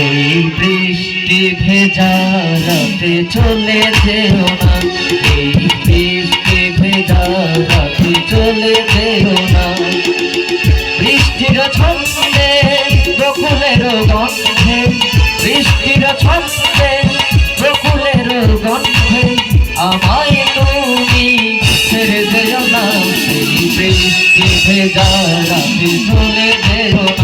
এই বৃষ্টি ভেজা রাতে চলে যেও না। এই বৃষ্টি ভেজা রাতে চলে যেও না। বৃষ্টির ছন্দে বকুলের গন্ধে, বৃষ্টির ছন্দে বকুলের গন্ধে আমায় তুমি ছেড়ে যেও না। এই বৃষ্টি ভেজা রাতে চলে যেও না।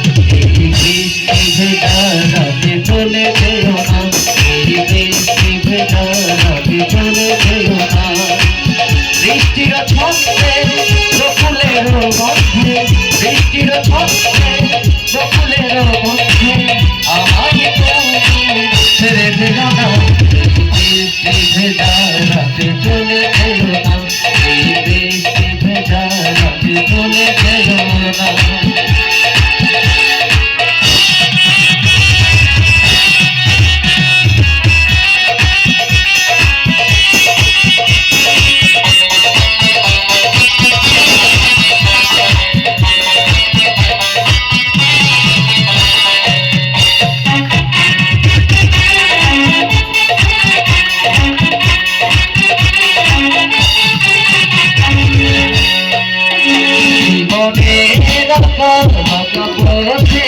রাতে চলে যেও না ভেজা রাতে চলে যেও না বৃষ্টির ছন্দে বকুলের গন্ধে বৃষ্টির ছন্দে পথে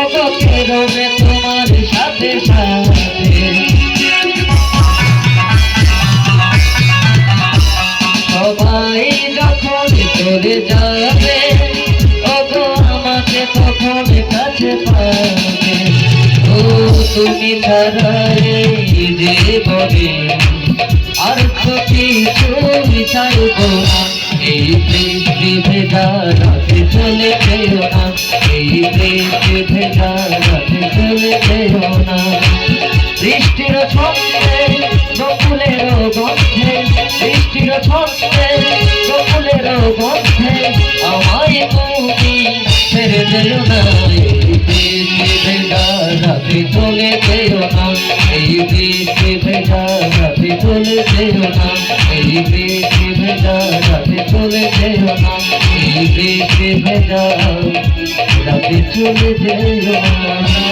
অগকে রবে তোমার সাথে সাথে। সবাই যখন চলে যাবে, ওগো আমাকে তখন তুমি চাইব এই ভেজা রাতে চলে যেও না এই বৃষ্টি ভেজা রাতে চলে যেও না বৃষ্টির ছন্দে বকুলের গন্ধে বৃষ্টির ছন্দে বকুলের গন্ধে আমায় তুমি ছেড়ে যেও না এই বৃষ্টি ভেজা রাতে চলে যেও না এই বৃষ্টি ভেজা রাতে চলে যেও না এই বৃষ্টি ভেজা রাতে চলে যেও না রাতে চলে যেও